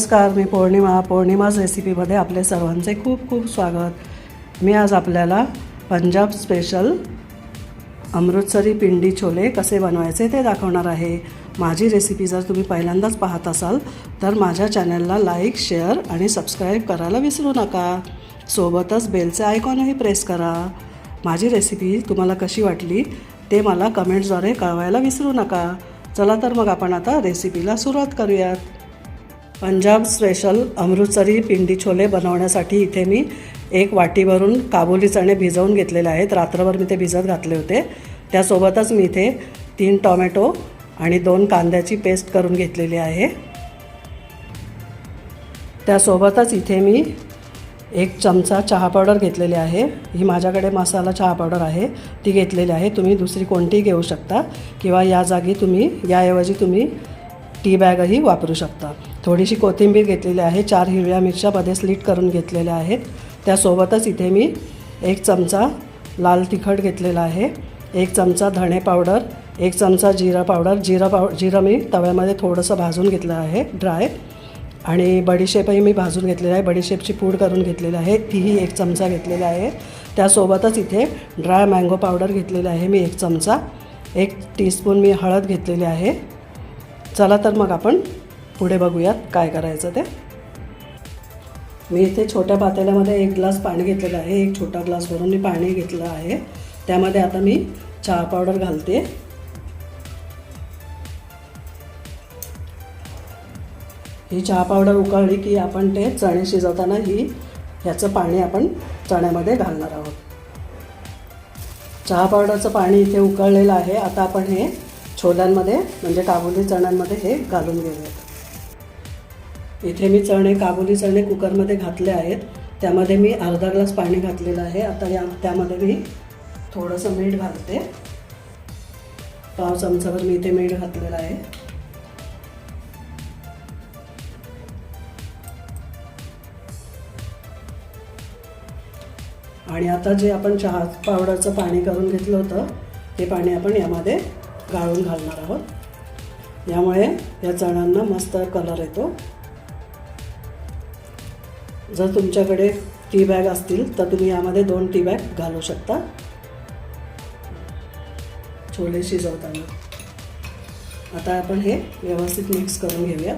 नमस्कार मी पौर्णिमा. पौर्णिमाज रेसिपीमध्ये आपले सर्वांचे खूप खूप स्वागत. मी आज आपल्याला पंजाब स्पेशल अमृतसरी पिंडी छोले कसे बनवायचे ते दाखवणार आहे. माझी रेसिपी जर तुम्ही पहिल्यांदाच पाहत असाल तर माझ्या चॅनलला लाईक शेअर आणि सबस्क्राईब करायला विसरू नका. सोबतच बेलचे आयकॉनही प्रेस करा. माझी रेसिपी तुम्हाला कशी वाटली ते मला कमेंट्सद्वारे कळवायला विसरू नका. चला तर मग आपण आता रेसिपीला सुरुवात करूयात. पंजाब स्पेशल अमृतसरी पिंडी छोले बनवण्यासाठी इथे मी एक वाटीवरून काबुली चणे भिजवून घेतलेले आहेत. रात्रभर मी ते भिजत घातले होते. त्यासोबतच मी इथे तीन टॉमॅटो आणि दोन कांद्याची पेस्ट करून घेतलेली आहे. त्यासोबतच इथे मी एक चमचा चहा पावडर घेतलेली आहे. ही माझ्याकडे मसाला चहा पावडर आहे. ती घेतलेली आहे. तुम्ही दुसरी कोणतीही घेऊ शकता किंवा या जागी तुम्ही याऐवजी तुम्ही टी बॅगही वापरू शकता. थोडीशी कोथिंबीर घेतलेली आहे चार हिरव्या मिरच्यामध्ये स्लीट करून घेतलेल्या आहेत. त्यासोबतच इथे मी एक चमचा लाल तिखट घेतलेला आहे एक चमचा धणे पावडर एक चमचा जिरा पावडर. जिरा पाव जिरं मी तव्यामध्ये थोडंसं भाजून घेतलं आहे ड्राय आणि बडीशेपही मी भाजून घेतलेलं आहे बडीशेपची पूड करून घेतलेली आहे तीही एक चमचा घेतलेला आहे. त्यासोबतच इथे ड्राय मँगो पावडर घेतलेला आहे मी एक चमचा. एक टीस्पून मी हळद घेतलेली आहे. चला तर मग आपण पुढे बघूयात काय करायचं ते. मी इथे छोट्या पातेल्यामध्ये एक ग्लास पाणी घेतलेलं आहे एक छोटा ग्लास भरून मी पाणी घेतलं आहे. त्यामध्ये आता मी चहा पावडर घालते. ही चहा पावडर उकळली की आपण ते चणे शिजवताना ही ह्याचं पाणी आपण चण्यामध्ये घालणार आहोत. चहा पावडरचं पाणी इथे उकळलेलं आहे. आता आपण हे छोल्यांमध्ये म्हणजे काबुली चण्यांमध्ये हे घालून घेऊयात. इथे मी चणे काबुली चणे कुकरमध्ये घातले आहेत. त्यामध्ये मी अर्धा ग्लास पाणी घातलेलं आहे. आता या त्यामध्ये मी थोडंसं मीठ घालते. पाव चमचावर मी इथे मीठ घातलेलं आहे. आणि आता जे आपण चहा पावडरचं पाणी करून घेतलं होतं ते पाणी आपण यामध्ये गाळून घालणार आहोत. यामुळे या चण्यांना मस्त कलर येतो. जर तुमच्याकडे टी बॅग असतील तर तुम्ही यामध्ये दोन टी बॅग घालू शकता. छोले शिजवताना. आता आपण हे व्यवस्थित मिक्स करून घेऊया.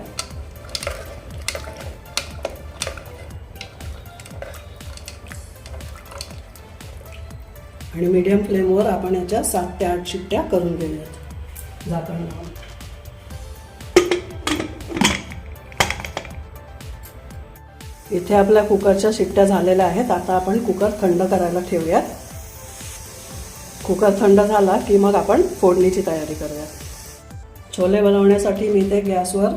आणि मीडियम फ्लेमवर आपण याच्या सात ते आठ शिट्ट्या करून घेऊयात. झाकण इथे आपल्या कुकरच्या शिट्ट्या झालेल्या आहेत. आता आपण कुकर थंड करायला ठेवूयात. कुकर थंड झाला की मग आपण फोडणीची तयारी करूया छोले बनवण्यासाठी मी ते गॅसवर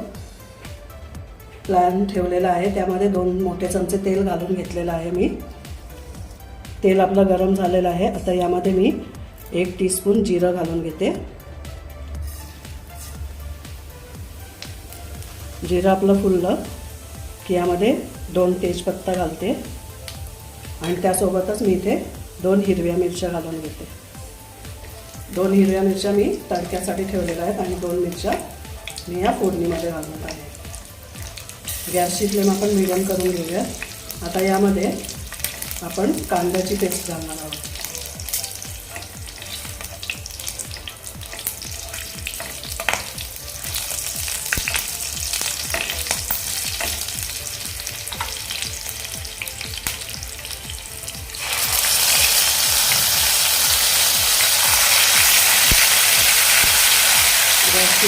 प्लॅन ठेवलेला आहे. त्यामध्ये दोन मोठे चमचे तेल घालून घेतलेलं आहे मी. तेल आपलं गरम झालेलं आहे. आता यामध्ये मी एक टीस्पून जिरं घालून घेते. जिरं आपलं फुललं की यामध्ये दोन तेजपत्ता घालते. आणि त्यासोबतच मी इथे दोन हिरव्या मिरच्या घालून घेते. दोन हिरव्या मिरच्या मी तडक्यासाठी ठेवलेल्या आहेत आणि दोन मिरच्या मी या फोडणीमध्ये घालणार आहे. गॅसची फ्लेम आपण मिडियम करून घेऊया. आता यामध्ये आपण कांद्याची पेस्ट घालणार आहोत.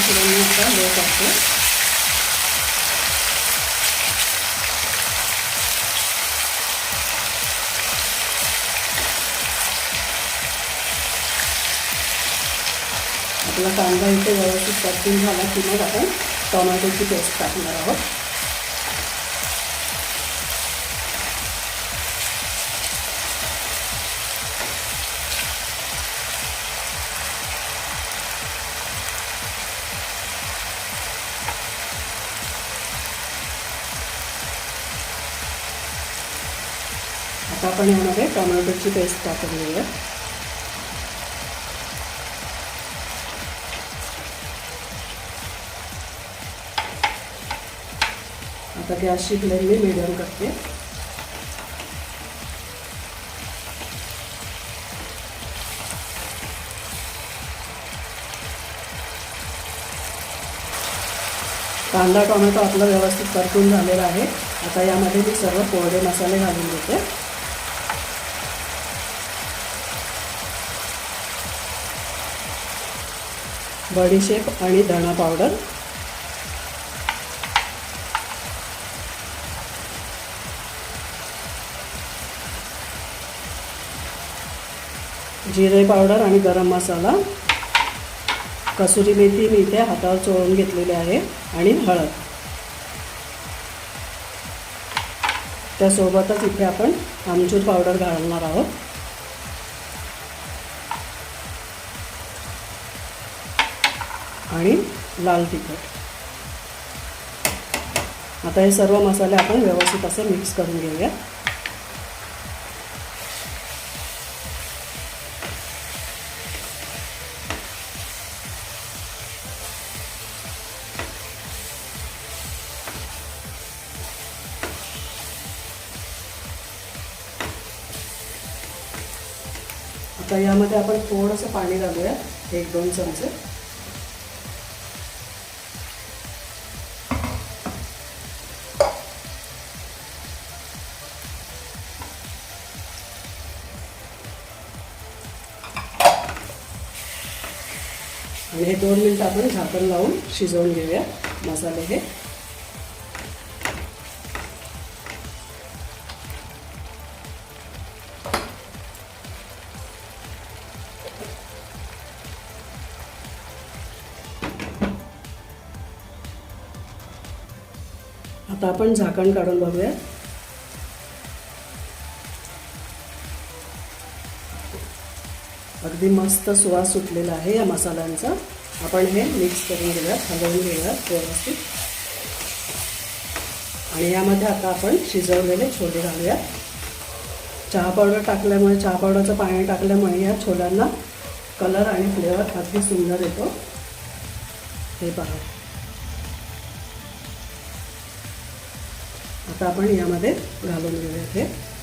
गॅसची फ्लेम मी आता लो करते आपला कांदा इथे व्यवस्थित परतून झाला की मग आपण टोमॅटोची पेस्ट टाकणार आहोत आता आपण यामध्ये टोमॅटोची पेस्ट टाकून घेऊया. आता गॅसची फ्लेम मी मिडियम करते. कांदा टोमॅटो आपला व्यवस्थित परतून झालेला आहे. आता यामध्ये मी सर्व कोरडे मसाले घालून देते बडीशेप आणि धणा पावडर. जिरे पावडर आणि गरम मसाला. कसुरी मेथी मी इथे हातावर चोळून घेतलेली आहे आणि हळद. त्यासोबतच इथे आपण आमचूर पावडर घालणार आहोत. आणि लाल तिखट. आता हे सर्व मसाले आपण व्यवस्थित असे मिक्स करून घेऊया. आता यामध्ये आपण थोडंसं पाणी घालूया एक दोन चमचे. दोन मिनटं आपण झाकण लावून शिजवून घेऊया. मसाले हे. आता आपण झाकण काढून बघूया. अगदी मस्त सुवास सुटलेला आहे या मसाल्यांचा. आपण हे मिक्स करून घेऊयात हलवून घेऊयात व्यवस्थित. आणि यामध्ये आता आपण शिजवलेले छोले घालूयात चहा पावडर टाकल्यामुळे चहा पावडरचं पाणी टाकल्यामुळे या छोल्यांना कलर आणि फ्लेवर अगदी सुंदर येतो. हे पहा. आता आपण यामध्ये घालून घेऊयात हे.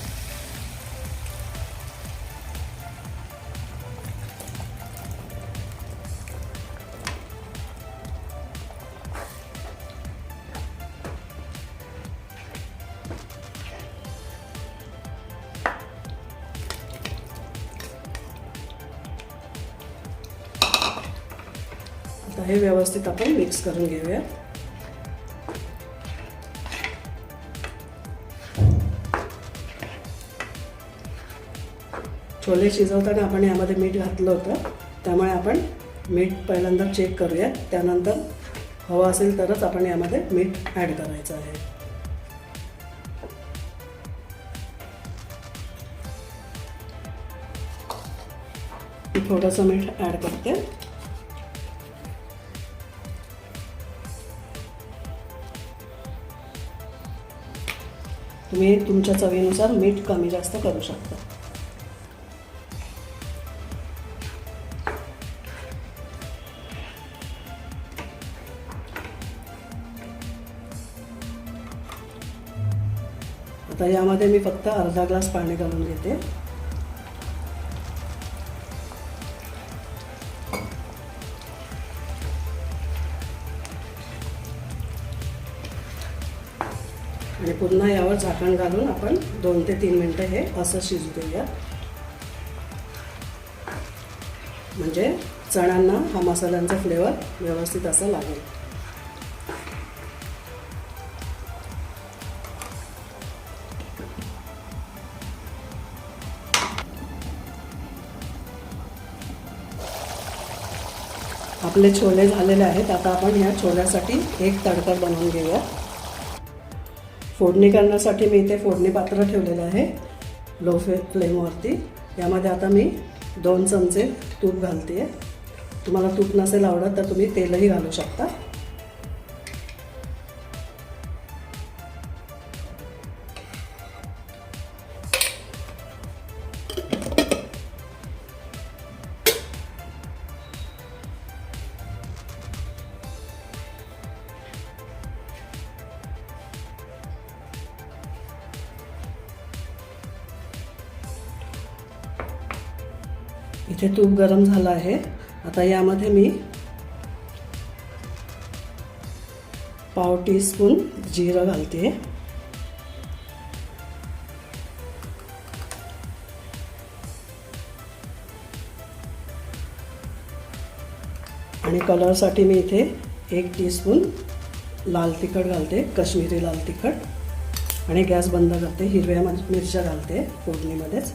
आता हे व्यवस्थित आपण मिक्स करून घेऊया. छोले शिजवताना आपण यामध्ये मीठ घातलं होतं. त्यामुळे आपण मीठ पहिल्यांदा चेक करूया. त्यानंतर हवं असेल तरच आपण यामध्ये मीठ ॲड करायचं आहे. थोडंसं मीठ ॲड करते. तुम्ही तुमच्या चवीनुसार मीठ कमी जास्त करू शकता. आता यामध्ये मी फक्त अर्धा ग्लास पाणी घालून घेते. म्हणजे पुन्हा यावर झाकण घालून आपण दोन ते तीन मिनटं हे असं शिजू देऊया. म्हणजे चण्यांना हा मसाल्यांचा फ्लेवर व्यवस्थित असं लागेल. आपले छोले झालेले आहेत आता आपण ह्या छोल्यासाठी एक तडका बनवून घेऊया. फोडणी करण्यासाठी मी इथे फोडणी पात्र ठेवलेलं आहे लो फे फ्लेमवरती यामध्ये आता मी दोन चमचे तूप घालते आहे तुम्हाला तूप नसेल आवडत तर तुम्ही तेलही घालू शकता. इथे तूप गरम झालं आहे. आता यामध्ये मी पाव टीस्पून जिरं घालते. आणि कलरसाठी मी इथे एक टीस्पून लाल तिखट घालते कश्मीरी लाल तिखट. आणि गॅस बंद करते हिरव्या मिरच्या घालते फोडणीमध्येच.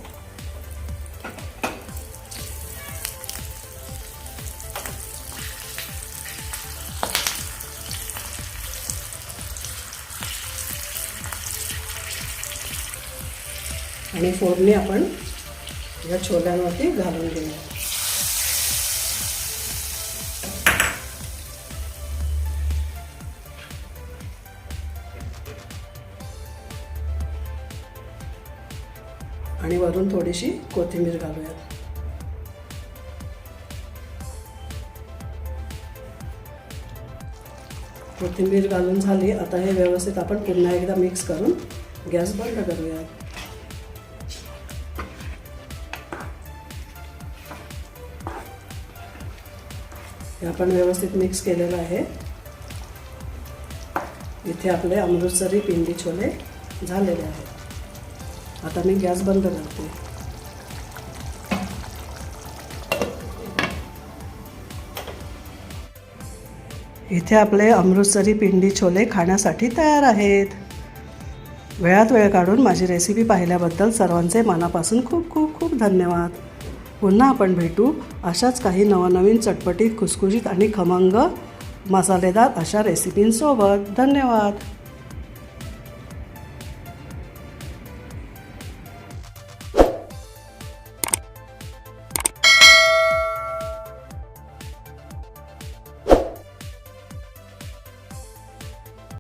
आणि फोडणी आपण या छोल्यांवरती घालून घेऊया आणि वरून थोडीशी कोथिंबीर घालूयात. कोथिंबीर घालून झाली. आता हे व्यवस्थित आपण पुन्हा एकदा मिक्स करून गॅस बंद करूया हे आपण व्यवस्थित मिक्स केलेलं आहे. इथे आपले अमृतसरी पिंडी छोले झालेले आहेत. आता मी गॅस बंद करते. इथे आपले अमृतसरी पिंडी छोले खाण्यासाठी तयार आहेत. वेळात वेळ काढून माझी रेसिपी पाहिल्याबद्दल सर्वांचे मनापासून खूप खूप खूप धन्यवाद. पुन्हा आपण भेटू अशाच काही नवनवीन चटपटीत खुसखुशीत आणि खमंग मसालेदार अशा रेसिपींसोबत धन्यवाद.